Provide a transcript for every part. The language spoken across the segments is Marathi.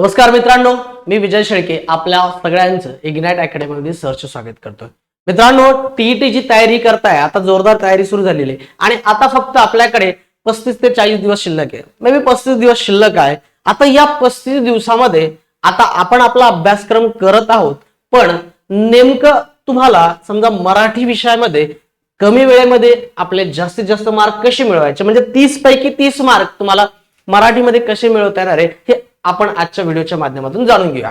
नमस्कार मित्रांनो मी विजय शेळके आपल्या सगळ्यांचं इग्नाइट अकॅडमीमध्ये सहर्ष स्वागत करतोय. मित्रांनो टीईटीची तयारी करताय आता जोरदार तयारी सुरू झालेली आहे. आणि आता फक्त आपल्याकडे पस्तीस ते चाळीस दिवस शिल्लक आहे. मे बी पस्तीस दिवस शिल्लक आहे. आता या पस्तीस दिवसामध्ये आता आपण आपला अभ्यासक्रम करत आहोत. पण नेमकं तुम्हाला समजा मराठी विषयामध्ये कमी वेळेमध्ये आपले जास्तीत जास्त मार्क कसे मिळवायचे? म्हणजे तीस पैकी तीस मार्क तुम्हाला मराठीमध्ये कसे मिळवता येणार आहे? हे आपण आजच्या व्हिडिओच्या माध्यमातून जाणून घेऊया.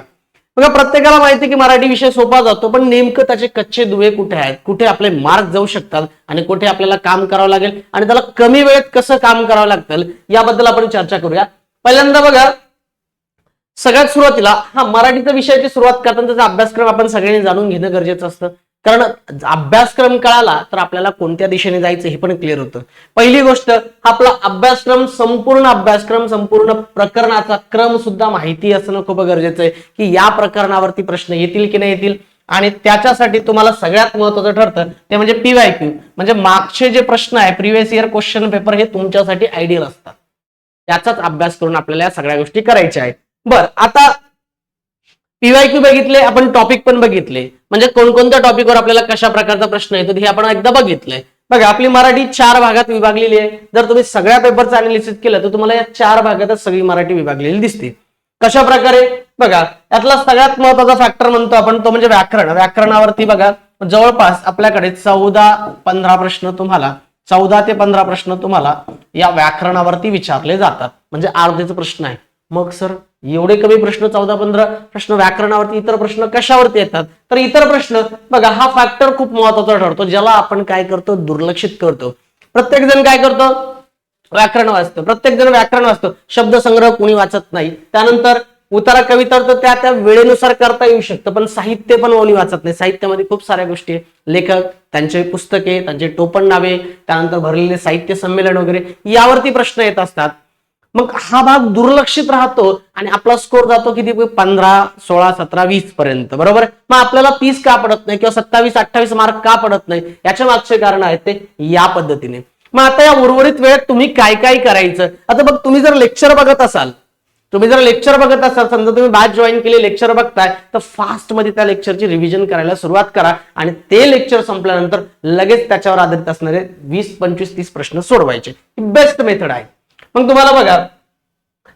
बघा प्रत्येकाला माहिती की मराठी विषय सोपा जातो पण नेमकं त्याचे कच्चे दुवे कुठे आहेत? कुठे आपले मार्क जाऊ शकतात? आणि कुठे आपल्याला काम करावं लागेल? आणि त्याला कमी वेळेत कसं काम करावं लागतं? याबद्दल आपण चर्चा करूया. पहिल्यांदा बघा सगळ्यात सुरुवातीला हा मराठीचा विषयाची सुरुवात करताना त्याचा अभ्यासक्रम आपण सगळ्यांनी जाणून घेणं गरजेचं असतं. कारण अभ्यासक्रम कळाला तर आपल्याला कोणत्या दिशेने जायचं हे पण क्लिअर होतं. पहिली गोष्ट आपला अभ्यासक्रम संपूर्ण अभ्यासक्रम संपूर्ण प्रकरणाचा क्रम सुद्धा माहिती असणं खूप गरजेचं आहे की या प्रकरणावरती प्रश्न येतील की नाही येतील. आणि त्याच्यासाठी तुम्हाला सगळ्यात महत्वाचं ठरतं ते म्हणजे पीवाय क्यू म्हणजे मागचे जे प्रश्न आहे प्रिव्हियस इयर क्वेश्चन पेपर हे तुमच्यासाठी आयडियल असतात. त्याचाच अभ्यास करून आपल्याला या सगळ्या गोष्टी करायच्या आहेत. बर आता पीवायक्यू बघितले आपण टॉपिक पण बघितले. म्हणजे कोणकोणत्या टॉपिकवर आपल्याला कशा प्रकारचा प्रश्न येतो हे आपण एकदा बघितलंय बघा आपली मराठी चार भागात विभागलेली आहे. जर तुम्ही सगळ्या पेपरचं अनालिसिस केलं तर तुम्हाला या चार भागातच सगळी मराठी विभागलेली दिसते. कशा प्रकारे? बघा यातला सगळ्यात महत्त्वाचा फॅक्टर म्हणतो आपण तो म्हणजे व्याकरण. व्याकरणावरती बघा जवळपास आपल्याकडे चौदा पंधरा प्रश्न तुम्हाला चौदा ते पंधरा प्रश्न तुम्हाला या व्याकरणावरती विचारले जातात. म्हणजे अर्धेच प्रश्न आहे. मग सर एवढे कमी प्रश्न चौदा पंधरा प्रश्न व्याकरणावरती इतर प्रश्न कशावरती येतात? तर इतर प्रश्न बघा हा फॅक्टर खूप महत्त्वाचा ठरतो ज्याला आपण काय करतो? दुर्लक्षित करतो. प्रत्येक जण काय करतो? व्याकरण वाचतं. प्रत्येक जण व्याकरण वाचतो. शब्दसंग्रह कोणी वाचत नाही. त्यानंतर उतारा कविता तर त्या त्या वेळेनुसार करता येऊ शकतं पण साहित्य पण कोणी वाचत नाही. साहित्यामध्ये खूप साऱ्या गोष्टी लेखक त्यांचे पुस्तके त्यांचे टोपण नावे त्यानंतर भरलेले साहित्य संमेलन वगैरे यावरती प्रश्न येत असतात. मग हा भाग दुर्लक्षित राहतो आणि आपला स्कोर जातो किती? पंधरा सोळा सतरा वीस पर्यंत बरोबर? मग आपल्याला तीस का पडत नाही किंवा सत्तावीस अठ्ठावीस मार्क का पडत नाही? याच्या मागचे कारण आहेत ते या पद्धतीने. मग आता या उर्वरित वेळेत तुम्ही काय काय करायचं? आता बघ तुम्ही जर लेक्चर बघत असाल तुम्ही जर लेक्चर बघत असाल समजा तुम्ही बॅच जॉईन केली लेक्चर बघताय तर फास्टमध्ये त्या लेक्चरची रिव्हिजन करायला सुरुवात करा आणि ते लेक्चर संपल्यानंतर लगेच त्याच्यावर आधारित असणारे वीस पंचवीस तीस प्रश्न सोडवायचे. बेस्ट मेथड आहे. मग तुम्हाला बघा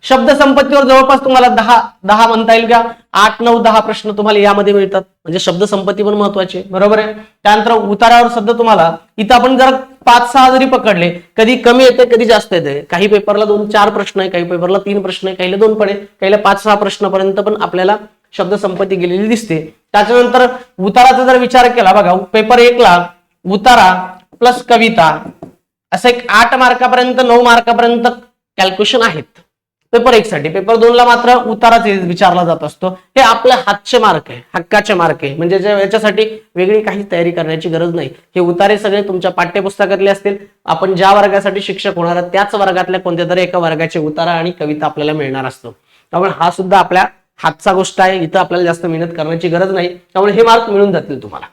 शब्द संपत्तीवर जवळपास तुम्हाला दहा दहा म्हणता येईल का? आठ नऊ दहा प्रश्न तुम्हाला यामध्ये मिळतात. म्हणजे शब्द संपत्ती पण महत्वाची बरोबर आहे? त्यानंतर उतारावर सध्या तुम्हाला इथं आपण जर पाच सहा जरी पकडले कधी कमी येते कधी जास्त येते. काही पेपरला दोन चार प्रश्न आहे काही पेपरला तीन प्रश्न आहे काहीला दोन पडे काहीला पाच सहा प्रश्नापर्यंत पण आपल्याला शब्द संपत्ती गेलेली दिसते. त्याच्यानंतर उताराचा जर विचार केला बघा पेपर एकला उतारा प्लस कविता. असं एक आठ मार्कापर्यंत नऊ मार्कापर्यंत कॅल्क्युलेशन आहेत. पेपर एक साठी पेपर दोन ला मात्र उताराच विचारला जात असतो. हे आपले हातचे मार्क आहे हक्काचे मार्क आहे. म्हणजे याच्यासाठी वेगळी काही तयारी करण्याची गरज नाही. हे उतारे सगळे तुमच्या पाठ्यपुस्तकातले असतील. आपण ज्या वर्गासाठी शिक्षक होणार त्याच वर्गातल्या कोणत्या तरी एका वर्गाचे उतारा आणि कविता आपल्याला मिळणार असतो. त्यामुळे हा सुद्धा आपल्या हातचा गोष्ट आहे. इथं आपल्याला जास्त मेहनत करण्याची गरज नाही. त्यामुळे हे मार्क मिळून जातील तुम्हाला.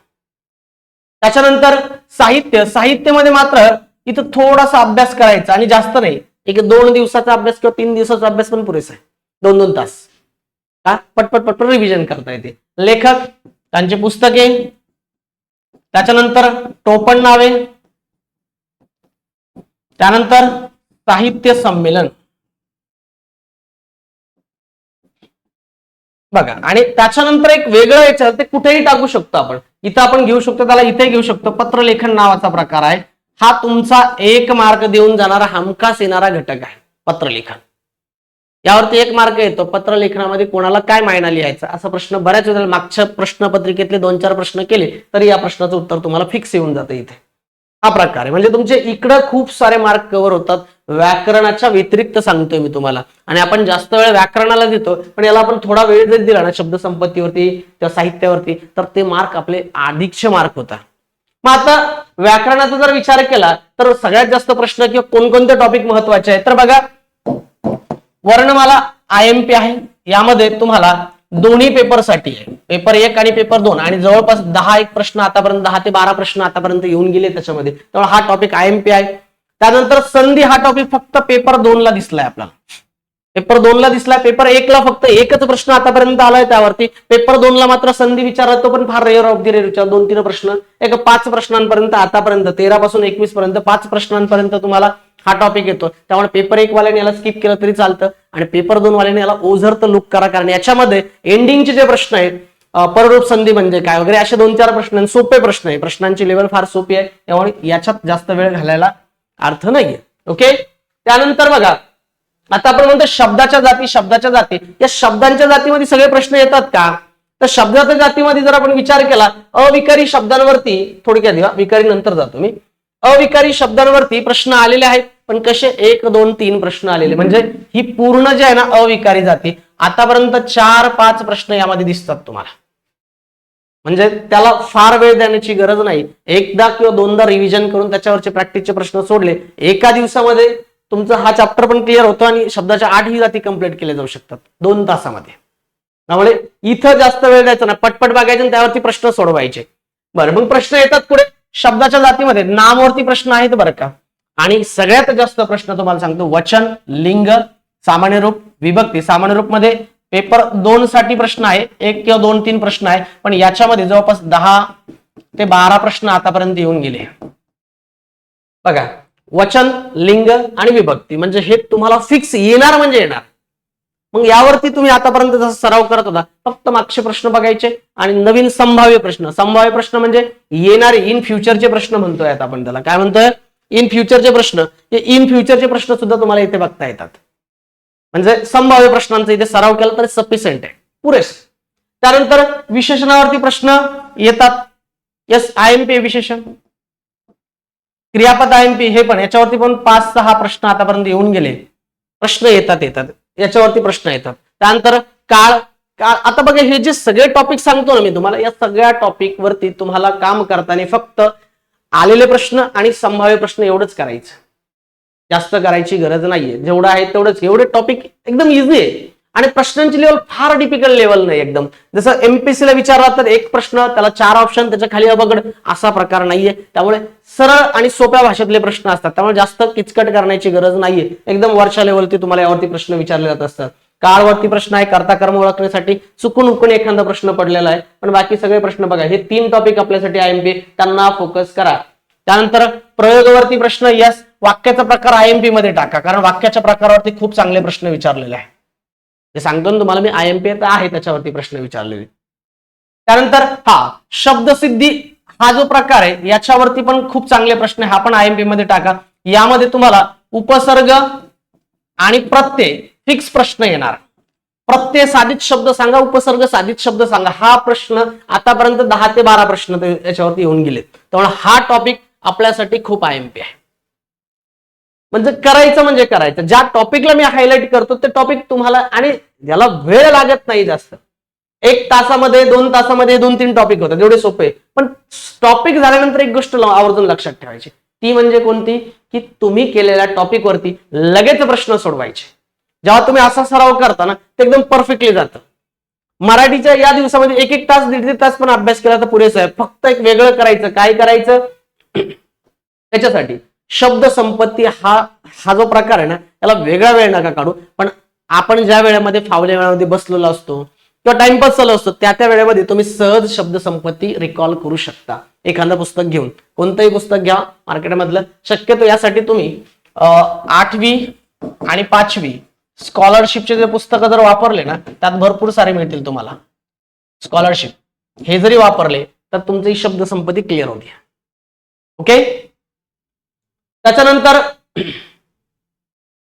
त्याच्यानंतर साहित्य. साहित्यामध्ये मात्र इथं थोडासा अभ्यास करायचा आणि जास्त नाही. एक दोन दिवसाचा अभ्यास किंवा तीन दिवसाचा अभ्यास पण पुरेसा आहे. दोन दोन तास. का पटपट पटपट रिव्हिजन करता येते. लेखक त्यांचे पुस्तके त्याच्यानंतर टोपण नावे. त्यानंतर साहित्य संमेलन. बघा आणि त्याच्यानंतर एक वेगळं याच्यात ते कुठेही टाकू शकतो आपण. इथं आपण घेऊ शकतो त्याला इथे घेऊ शकतो. पत्रलेखन नावाचा प्रकार आहे. हा तुमचा एक मार्क देऊन जाणारा हमखास येणारा घटक आहे पत्रलेखन. यावरती एक मार्क येतो पत्रलेखनामध्ये कोणाला काय मायना लिहायचा? असा प्रश्न बऱ्याच वेळेला मागच्या प्रश्नपत्रिकेतले दोन चार प्रश्न केले तरी या प्रश्नाचं उत्तर तुम्हाला फिक्स येऊन जातं इथे. हा प्रकार आहे. म्हणजे तुमचे इकडं खूप सारे मार्क कव्हर होतात. व्याकरणाच्या व्यतिरिक्त सांगतोय मी तुम्हाला. आणि आपण जास्त वेळ व्याकरणाला देतो पण याला आपण थोडा वेळ जरी दिला ना शब्दसंपत्तीवरती किंवा साहित्यावरती तर ते मार्क आपले अधिकचे मार्क होता मग आता व्याकरणाचा जर विचार केला तर सगळ्यात जास्त प्रश्न किंवा कोणकोणते टॉपिक महत्त्वाचे आहेत? तर बघा वर्णमाला आय एम पी आहे. यामध्ये तुम्हाला दोन्ही पेपरसाठी आहे. पेपर एक आणि पेपर दोन. आणि जवळपास दहा एक प्रश्न आतापर्यंत दहा ते बारा प्रश्न आतापर्यंत येऊन गेले त्याच्यामध्ये. त्यामुळे हा टॉपिक आय एम पी आहे. त्यानंतर संधी हा टॉपिक फक्त पेपर दोन ला दिसलाय आपल्याला. पेपर दोनला दिसला पेपर एकला फक्त एकच प्रश्न आतापर्यंत आलाय त्यावरती. पेपर दोनला मात्र संधी विचारला तो पण फार रेअर ऑफ दी रेअर विचार. दोन तीन प्रश्न एक पाच प्रश्नांपर्यंत आतापर्यंत तेरा पासून एकवीस पर्यंत पाच प्रश्नांपर्यंत तुम्हाला हा टॉपिक येतो. त्यामुळे पेपर एक वाल्याने याला स्किप केलं तरी चालतं. आणि पेपर दोन वाल्याने याला ओझर तर लुक करा कारण याच्यामध्ये एंडिंगचे जे प्रश्न आहेत पररूप संधी म्हणजे काय वगैरे असे दोन चार प्रश्न सोपे प्रश्न आहे प्रश्नांची लेवल फार सोपी आहे. त्यामुळे याच्यात जास्त वेळ घालायला अर्थ नाहीये. ओके त्यानंतर बघा आता आपण म्हणतो शब्दाच्या जाती शब्दाच्या जाती. या शब्दांच्या जातीमध्ये सगळे प्रश्न येतात का? तर शब्दाच्या जातीमध्ये जर आपण विचार केला अविकारी शब्दांवरती थोडक्यात घ्या विकारी नंतर जातो मी. अविकारी शब्दांवरती प्रश्न आलेले आहेत पण कसे? एक दोन तीन प्रश्न आलेले. म्हणजे ही पूर्ण जे आहे ना अविकारी जाती. आतापर्यंत चार पाच प्रश्न यामध्ये दिसतात तुम्हाला. म्हणजे त्याला फार वेळ देण्याची गरज नाही. एकदा किंवा दोनदा रिव्हिजन करून त्याच्यावरचे प्रॅक्टिसचे प्रश्न सोडले. एका दिवसामध्ये तुमचा हा चॅप्टर पण क्लिअर होतो आणि शब्दाच्या आठही जाती कंप्लीट केल्या जाऊ शकतात. दोन तासामध्ये. त्यामुळे इथं जास्त वेळ द्यायचा ना पटपट बघायचे आणि त्यावरती प्रश्न सोडवायचे. बरं मग प्रश्न येतात पुढे. शब्दाच्या जातीमध्ये नामवरती प्रश्न आहेत बरं का? आणि सगळ्यात जास्त प्रश्न तुम्हाला सांगतो. वचन लिंग सामान्य रूप विभक्ती. सामान्य रूपमध्ये पेपर दोन साठी प्रश्न आहे. एक किंवा दोन तीन प्रश्न आहे. पण याच्यामध्ये जवळपास दहा ते बारा प्रश्न आतापर्यंत येऊन गेले. बघा. वचन लिंग आणि विभक्ती. म्हणजे हे तुम्हाला फिक्स येणार म्हणजे येणार. मग यावरती तुम्ही आतापर्यंत जसा सराव करत होता फक्त मागचे प्रश्न बघायचे आणि नवीन संभाव्य प्रश्न. संभाव्य प्रश्न म्हणजे येणारे इन फ्युचरचे प्रश्न म्हणतोय आता आपण त्याला. काय म्हणतोय? इन फ्युचरचे प्रश्न. हे इन फ्युचरचे प्रश्न सुद्धा तुम्हाला इथे बघता येतात. म्हणजे संभाव्य प्रश्नांचा इथे सराव केला तर सफिशियंट आहे. पुरेस. त्यानंतर विशेषणावरती प्रश्न येतात. यस आय एम पी विशेषण. क्रियापद आय एम पी हे पण याच्यावरती पण पाच सहा प्रश्न आतापर्यंत येऊन गेले. प्रश्न येतात येतात. याच्यावरती प्रश्न येतात. त्यानंतर काळ काळ आता बघा हे जे सगळे टॉपिक सांगतो ना मी तुम्हाला या सगळ्या टॉपिक वरती तुम्हाला काम करताना फक्त आलेले प्रश्न आणि संभाव्य प्रश्न एवढंच करायचं. जास्त करायची गरज नाहीये. जेवढं आहे तेवढंच. एवढे टॉपिक एकदम इझी आहे. आणि प्रश्नांची लेवल फार डिफिकल्ट लेवल नाही एकदम. जसं एमपीसी ला विचारला तर एक प्रश्न त्याला चार ऑप्शन त्याच्याखाली अबगड असा प्रकार नाहीये. त्यामुळे सरळ आणि सोप्या भाषेतले प्रश्न असतात. त्यामुळे जास्त किचकट करण्याची गरज नाहीये. एकदम वरच्या लेवलती तुम्हाला यावरती प्रश्न विचारले जात असतात. काळवरती प्रश्न आहे कर्ता कर्म ओळखण्यासाठी चुकून उकून एखादा प्रश्न पडलेला आहे. पण बाकी सगळे प्रश्न बघा. हे तीन टॉपिक आपल्यासाठी आयएमपी त्यांना फोकस करा. त्यानंतर प्रयोगावरती प्रश्न यस वाक्याचा प्रकार आयएमपी मध्ये टाका. कारण वाक्याच्या प्रकारावरती खूप चांगले प्रश्न विचारलेले आहे ते सांगतो ना तुम्हाला मी आय एमपीए तर आहे त्याच्यावरती प्रश्न विचारलेले. त्यानंतर हा शब्दसिद्धी हा जो प्रकार आहे याच्यावरती पण खूप चांगले प्रश्न हा पण आयएमपी मध्ये टाका. यामध्ये तुम्हाला उपसर्ग आणि प्रत्यय फिक्स प्रश्न येणार. प्रत्यय साधित शब्द सांगा उपसर्ग साधित शब्द सांगा. हा प्रश्न आतापर्यंत दहा ते बारा प्रश्न याच्यावरती येऊन गेलेत. त्यामुळे हा टॉपिक आपल्यासाठी खूप आय एमपी आहे. म्हणजे करायचं म्हणजे करायचं. ज्या टॉपिकला मी हायलाईट करतो ते टॉपिक तुम्हाला आणि ज्याला वेळ लागत नाही जास्त. एक तासामध्ये दोन तासामध्ये दोन तीन टॉपिक होतात. एवढे सोपे. पण टॉपिक झाल्यानंतर एक गोष्ट आवर्जून लक्षात ठेवायची. ती म्हणजे कोणती? की तुम्ही केलेल्या टॉपिक वरती लगेच प्रश्न सोडवायचे. जेव्हा तुम्ही असा सराव करता ना ते एकदम परफेक्टली जातं. मराठीच्या या दिवसामध्ये एक एक तास दीड दीड तास पण अभ्यास केला तर पुरेसा आहे. फक्त एक वेगळं करायचं काय करायचं? त्याच्यासाठी शब्द संपत्ती हा हा जो प्रकार आहे ना त्याला वेगळा वेळ नका काढू. पण आपण ज्या वेळेमध्ये फावल्या वेळामध्ये बसलेलो असतो किंवा टाइमपास चालू असतो त्या त्या वेळेमध्ये तुम्ही सहज शब्द संपत्ती रिकॉल करू शकता. एखादं पुस्तक घेऊन. कोणतंही पुस्तक घ्या मार्केटमधलं. शक्यतो यासाठी तुम्ही आठवी आणि पाचवी स्कॉलरशिपचे जे पुस्तकं जर वापरले ना त्यात भरपूर सारे मिळतील तुम्हाला. स्कॉलरशिप हे जरी वापरले तर तुमची शब्द संपत्ती क्लिअर होते ओके त्याच्यानंतर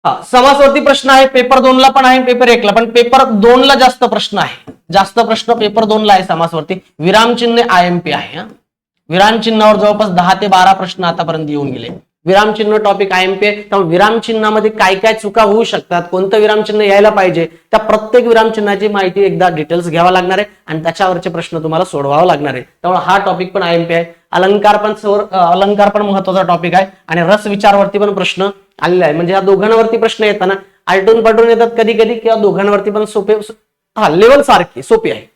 हा समासवरती प्रश्न आहे पेपर दोन ला पण आहे पेपर एकला पण पेपर दोन ला जास्त प्रश्न आहे. जास्त प्रश्न पेपर दोन ला आहे समासवरती विरामचिन्ह आय एम पी आहे हा. विरामचिन्हावर जवळपास दहा ते बारा प्रश्न आतापर्यंत येऊन गेले. विरामचिन्ह टॉपिक आय एम पी त्यामुळे विरामचिन्हामध्ये काय काय चुका होऊ शकतात कोणतं विरामचिन्ह यायला पाहिजे त्या प्रत्येक विरामचिन्हाची माहिती एकदा डिटेल्स घ्यावा लागणार आहे आणि त्याच्यावरचे प्रश्न तुम्हाला सोडवावा लागणार आहे. त्यामुळे हा टॉपिक पण आय एम पी आहे. अलंकार पण अलंकार पण महत्त्वाचा टॉपिक आहे आणि रस विचारवरती पण प्रश्न आलेला आहे. म्हणजे या दोघांवरती प्रश्न येताना आलटून पलटून येतात कधी कधी किंवा दोघांवरती पण सोपे हा लेवल सारखी सोपी आहे.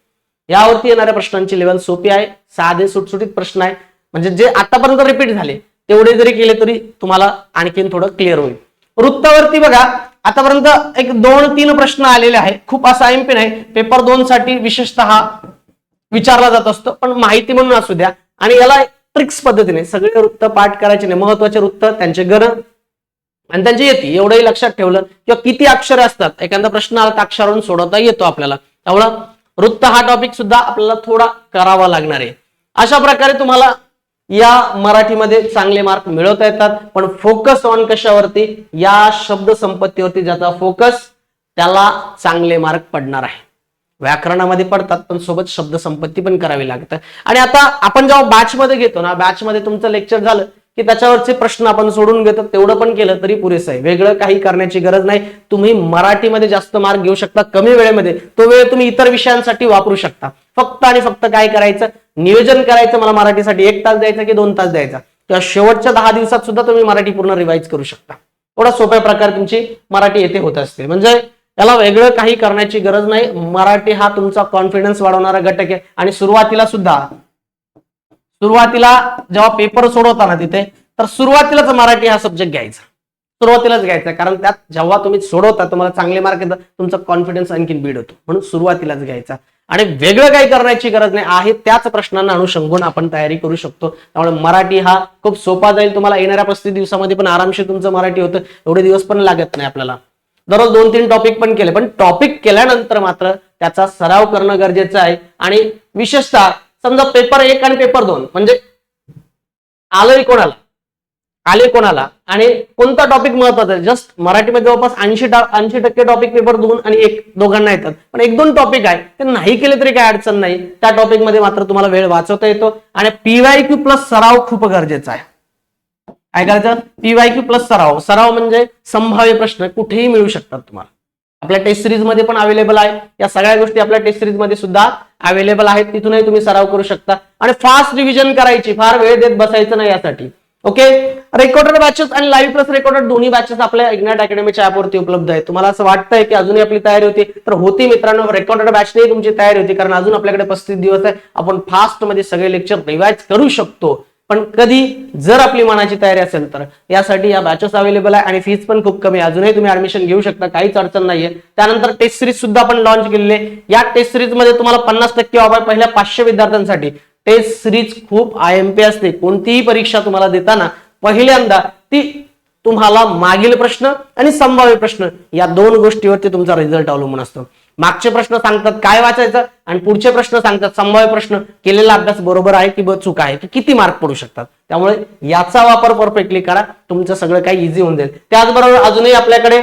यावरती येणाऱ्या प्रश्नांची लेवल सोपी आहे. साधे सुटसुटीत प्रश्न आहे. म्हणजे जे आतापर्यंत रिपीट झाले तेवढे जरी केले तरी तुम्हाला आणखीन थोडं क्लिअर होईल. वृत्तावरती बघा आतापर्यंत एक दोन तीन प्रश्न आलेले आहे खूप असा एमपी नाही. पेपर दोन साठी विशेषतः विचारला जात असतो पण माहिती म्हणून असू द्या. आणि याला ट्रिक्स पद्धतीने सगळे वृत्त पाठ करायचे नाही. महत्त्वाचे वृत्त त्यांचे गण आणि त्यांची येते. एवढंही लक्षात ठेवलं किंवा किती अक्षरे असतात. एखादा प्रश्न आला तर अक्षरावरून सोडवता येतो आपल्याला. त्यामुळं वृत्त हा टॉपिक सुद्धा आपल्याला थोडा करावा लागणार आहे. अशा प्रकारे तुम्हाला या मराठीमध्ये चांगले मार्क मिळवता येतात. पण फोकस ऑन कशावरती? या शब्द संपत्तीवरती ज्याचा फोकस त्याला चांगले मार्क पडणार आहे. व्याकरणामध्ये पडतात पण सोबत शब्द संपत्ती पण करावी लागतं. आणि आता आपण जेव्हा बॅचमध्ये घेतो ना बॅचमध्ये तुमचं लेक्चर झालं की त्याच्यावरचे प्रश्न आपण सोडून घेतो तेवढं पण केलं तरी पुरेसं आहे. वेगळं काही करण्याची गरज नाही. तुम्ही मराठीमध्ये जास्त मार्क घेऊ शकता कमी वेळेमध्ये. तो वेळ तुम्ही इतर विषयांसाठी वापरू शकता. फक्त आणि फक्त काय करायचं? नियोजन करायचं मला मराठीसाठी. एक तास द्यायचा की दोन तास द्यायचा? किंवा शेवटच्या दहा दिवसात सुद्धा तुम्ही मराठी पूर्ण रिवाईज करू शकता. एवढा सोप्या प्रकारे तुमची मराठी येथे होत असते. म्हणजे याला वेगळं काही करण्याची गरज नाही. मराठी हा तुमचा कॉन्फिडन्स वाढवणारा घटक आहे. आणि सुरुवातीला सुद्धा सुरुवातीला जेव्हा पेपर सोडवताना तिथे तर सुरुवातीलाच मराठी हा सब्जेक्ट घ्यायचा. सुरुवातीलाच घ्यायचा कारण त्यात जेव्हा तुम्ही सोडवता तुम्हाला चांगले मार्क येतात तुमचा कॉन्फिडन्स आणखीन बीड होतो. म्हणून सुरुवातीलाच घ्यायचा. आणि वेगळं काही करण्याची गरज नाही. आहे त्याच प्रश्नांना अनुषंगून आपण तयारी करू शकतो. त्यामुळे मराठी हा खूप सोपा जाईल. तुम्हाला येणाऱ्या पस्तीस दिवसामध्ये पण आरामशीर तुमचं मराठी होतं. एवढे दिवस पण लागत नाही आपल्याला. दररोज दोन तीन टॉपिक पण केले. पण टॉपिक केल्यानंतर मात्र त्याचा सराव करणं गरजेचं आहे. आणि विशेषतः समजा पेपर एक आणि पेपर दोन. म्हणजे आलंय कोणाला? आले कोणाला? आणि कोणता टॉपिक महत्त्वाचा आहे? जस्ट मराठीमध्ये जवळपास ऐंशी ऐंशी टक्के टॉपिक पेपर दोन आणि एक दोघांना येतात. पण एक दोन टॉपिक आहे ते नाही केले तरी काय अडचण नाही. त्या टॉपिकमध्ये मात्र तुम्हाला वेळ वाचवता येतो. आणि पीवाय क्यू प्लस सराव खूप गरजेचा आहे. काय करायचं पीवाय क्यू प्लस सराव. सराव म्हणजे संभाव्य प्रश्न कुठेही मिळू शकतात तुम्हाला. आपल्या टेस्ट सिरीजमध्ये पण अवेलेबल आहे. या सगळ्या गोष्टी आपल्या टेस्ट सिरीजमध्ये सुद्धा अवेलेबल आहेत. तिथूनही तुम्ही सराव करू शकता. आणि फास्ट रिव्हिजन करायची. फार वेळ देत बसायचं नाही यासाठी. ओके रेकॉर्डेड बॅचेस आणि लाईव्ह प्लस रेकॉर्डेड दोन्ही बॅचेस आपल्या इग्नाट अकॅडमीच्या ऍपवरती उपलब्ध आहे तुम्हाला असं वाटतंय की अजूनही आपली तयारी होती तर होती मित्रांनो. रेकॉर्डेड बॅचने तुमची तयारी होती कारण अजून आपल्याकडे पस्तीस दिवस आहे. आपण फास्टमध्ये सगळे लेक्चर रिवाइज करू शकतो. पण कधी जर आपली मनाची तयारी असेल तर यासाठी या बॅचेस अवेलेबल आहे आणि फीस पण खूप कमी आहे. अजूनही तुम्ही ऍडमिशन घेऊ शकता काहीच अडचण नाहीये. त्यानंतर टेस्ट सिरीज सुद्धा आपण लॉन्च केलेली आहे. या टेस्ट सिरीजमध्ये तुम्हाला पन्नास टक्के ऑफ आहे पहिल्या पाचशे विद्यार्थ्यांसाठी टेस्ट सिरीज खूप आय एम पी असते. कोणतीही परीक्षा तुम्हाला देताना पहिल्यांदा ती तुम्हाला मागील प्रश्न आणि संभाव्य प्रश्न या दोन गोष्टीवरती तुमचा रिझल्ट अवलंबून असतो. मागचे प्रश्न सांगतात काय वाचायचं आणि पुढचे प्रश्न सांगतात संभाव्य प्रश्न. केलेला अभ्यास बरोबर आहे की चूक आहे की किती मार्क पडू शकतात. त्यामुळे याचा वापर परफेक्टली करा. तुमचं सगळं काही इझी होऊन जाईल. त्याचबरोबर अजूनही आपल्याकडे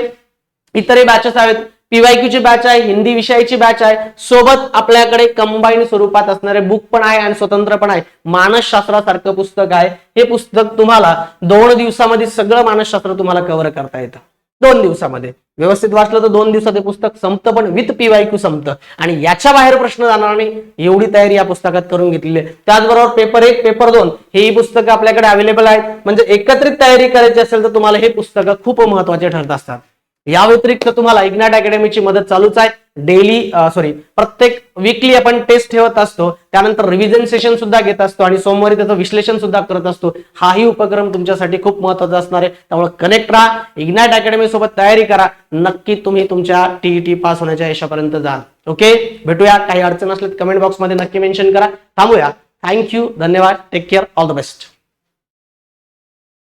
इतरही बॅचेस आहेत. पीवायक्यूची बॅच आहे हिंदी विषयाची बॅच आहे. सोबत आपल्याकडे कंबाईन स्वरूपात असणारे बुक पण आहे आणि स्वतंत्र पण आहे. मानसशास्त्रासारखं पुस्तक आहे. हे पुस्तक तुम्हाला दोन दिवसामध्ये सगळं मानसशास्त्र तुम्हाला कव्हर करता येतं. दोन दिवसामध्ये. व्यवस्थित वाचलं तर दोन दिवसात हे पुस्तक संपतं पण विथ पीवायक्यू संपतं. आणि याच्या बाहेर प्रश्न जाणार नाही एवढी तयारी या पुस्तकात करून घेतलेली आहे. त्याचबरोबर पेपर एक पेपर दोन हेही पुस्तकं आपल्याकडे अवेलेबल आहेत. म्हणजे एकत्रित तयारी करायची असेल तर तुम्हाला हे पुस्तकं खूप महत्त्वाचे ठरत असतात. या व्यतिरिक्त तुम्हाला इग्नाट अकॅडमीची मदत चालूच आहे. डेली सॉरी प्रत्येक विकली आपण टेस्ट ठेवत असतो. त्यानंतर रिव्हिजन सेशन सुद्धा घेत असतो आणि सोमवारी त्याचं विश्लेषण सुद्धा करत असतो. हाही उपक्रम तुमच्यासाठी खूप महत्त्वाचा असणार आहे. त्यामुळे कनेक्ट राहा. इग्नाट अकॅडमी सोबत तयारी करा. नक्की तुम्ही तुमच्या टीईटी पास होण्याच्या यशापर्यंत जाल. ओके भेटूया. काही अडचण असल्यास कमेंट बॉक्समध्ये नक्की मेन्शन करा. थांबूया. थँक्यू धन्यवाद. Take care all the best